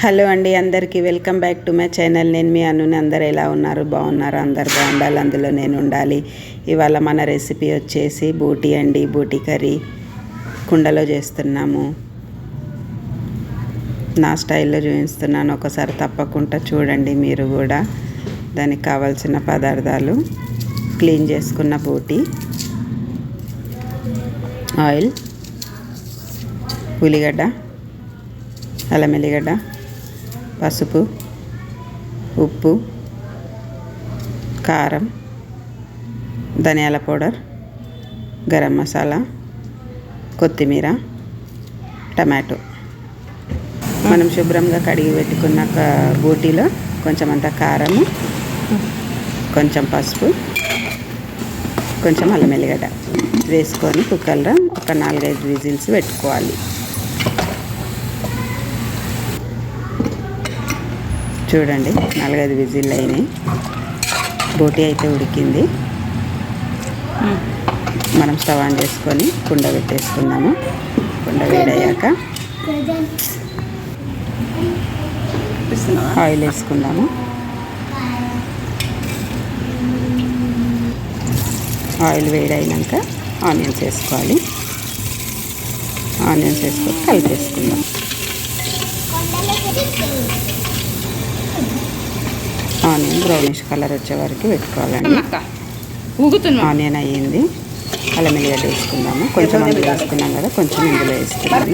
Hello అండి అందరికీ welcome back to my channel. నేను మీ అనుని. అందరు ఎలా ఉన్నారు? బాగున్నారు? అందరు బాగుండాలి. అందులో నేను ఉండాలి. ఇవాళ మన రెసిపీ వచ్చేసి బూటీ అండి. బూటీ కర్రీ కుండలో చేస్తున్నాము. నా స్టైల్లో చూపిస్తున్నాను. ఒకసారి తప్పకుండా చూడండి మీరు కూడా. దానికి కావాల్సిన పదార్థాలు. క్లీన్ చేసుకున్న బూటీ. ఆయిల్. ఉల్లిగడ్డ. అల్లం ఎల్లిగడ్డ. పసుపు ఉప్పు కారం ధనియాల పౌడర్ గరం మసాలా కొత్తిమీర టమాటో. మనం శుభ్రంగా కడిగి పెట్టుకున్న బూటీలో కొంచెం అంత కారము కొంచెం పసుపు కొంచెం అల్లం ఎల్లిగడ్డ వేసుకొని కుక్కర్లో ఒక నాలుగైదు విజిల్స్ పెట్టుకోవాలి. చూడండి నాలుగైదు విజిల్ అయినాయి. బోటి అయితే ఉడికింది. మనం స్టవ్ ఆన్ చేసుకొని కుండ పెట్టేసుకుందాము. కుండ వేడయ్యాక ఆయిల్ వేసుకుందాము. ఆయిల్ వేడైనాక ఆనియన్స్ వేసుకోవాలి. ఆనియన్స్ వేసుకొని కలిపేసుకుందాం. ఆనియన్ బ్రౌనిష్ కలర్ వచ్చే వరకు పెట్టుకోవాలండి. ఆనియన్ అయ్యింది. అల్లం ఎల్లిగడ్డ వేసుకుందాము. కొంచెం అందులో వేసుకున్నాం కదా కొంచెం ఇందులో వేసుకున్నాము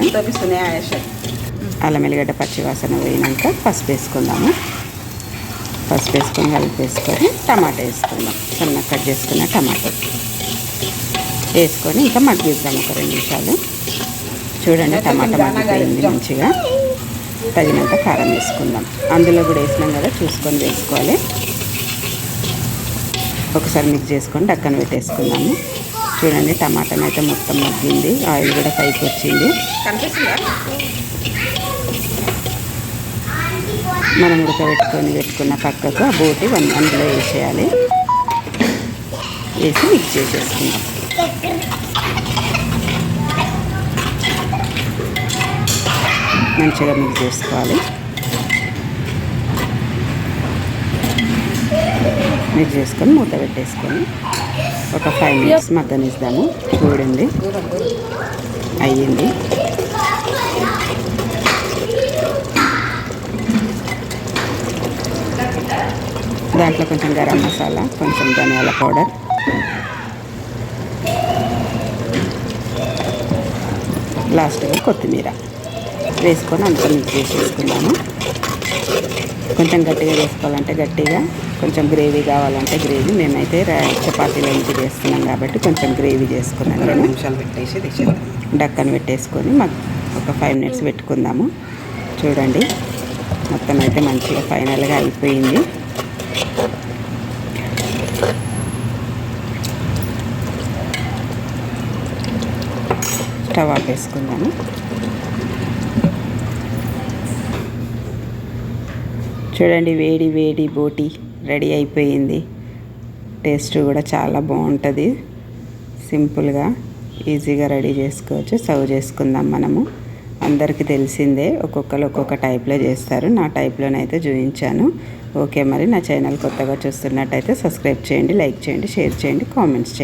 అల్లం ఎల్లిగడ్డ పచ్చివాసన పోయినాక పసుపు వేసుకుందాము. పసుపు వేసుకొని కలిపేసుకొని టమాటా వేసుకుందాం. సన్న కట్ చేసుకున్న టమాటో. వేసుకొని ఇంకా మగ్గిద్దాం ఒక రెండు నిమిషాలు. చూడండి టమాటా మగ్గిపోయింది మంచిగా. తగినంత కారం వేసుకుందాం. అందులో కూడా వేసినాం కదా చూసుకొని వేసుకోవాలి. ఒకసారి మిక్స్ చేసుకొని డక్కన పెట్టేసుకుందాము. చూడండి టమాటాని అయితే మొత్తం మగ్గింది. ఆయిల్ కూడా పైకి వచ్చింది. మనం ఉడకబెట్టుకొని పెట్టుకున్న పక్కకు ఆ బోటి అందులో వేసేయాలి. వేసి మిక్స్ చేసేసుకుందాం. మంచిగా మిక్స్ చేసుకోవాలి. మిక్స్ చేసుకొని మూత పెట్టేసుకొని ఒక ఫైవ్ మినిట్స్ మగ్గనిస్తాము చూడండి. అయ్యింది. దాంట్లో కొంచెం గరం మసాలా కొంచెం ధనియాల పౌడర్. లాస్ట్గా కొత్తిమీర. వేసుకొని అంతా మిక్స్ చేసేసుకున్నాము కొంచెం గట్టిగా చేసుకోవాలంటే గట్టిగా కొంచెం గ్రేవీ కావాలంటే గ్రేవీ. మేమైతే చపాతీలో ఇంటి చేస్తున్నాం కాబట్టి కొంచెం గ్రేవీ చేసుకున్నాను రెండు నిమిషాలు పెట్టేసి డక్కని పెట్టేసుకొని మాకు ఒక ఫైవ్ మినిట్స్ పెట్టుకుందాము. చూడండి మొత్తం అయితే మంచిగా ఫైనల్గా అయిపోయింది. స్టవ్ ఆపేసుకుందాము చూడండి వేడి వేడి బోటి రెడీ అయిపోయింది. టేస్ట్ కూడా చాలా బాగుంటుంది. సింపుల్గా ఈజీగా రెడీ చేసుకోవచ్చు. సర్వ్ చేసుకుందాం మనము. అందరికీ తెలిసిందే ఒక్కొక్కరు ఒక్కొక్క టైప్లో చేస్తారు. నా టైప్లోనైతే చూపించాను. ఓకే మరి నా ఛానల్ కొత్తగా చూస్తున్నట్టయితే సబ్స్క్రైబ్ చేయండి లైక్ చేయండి షేర్ చేయండి కామెంట్స్ చేయండి.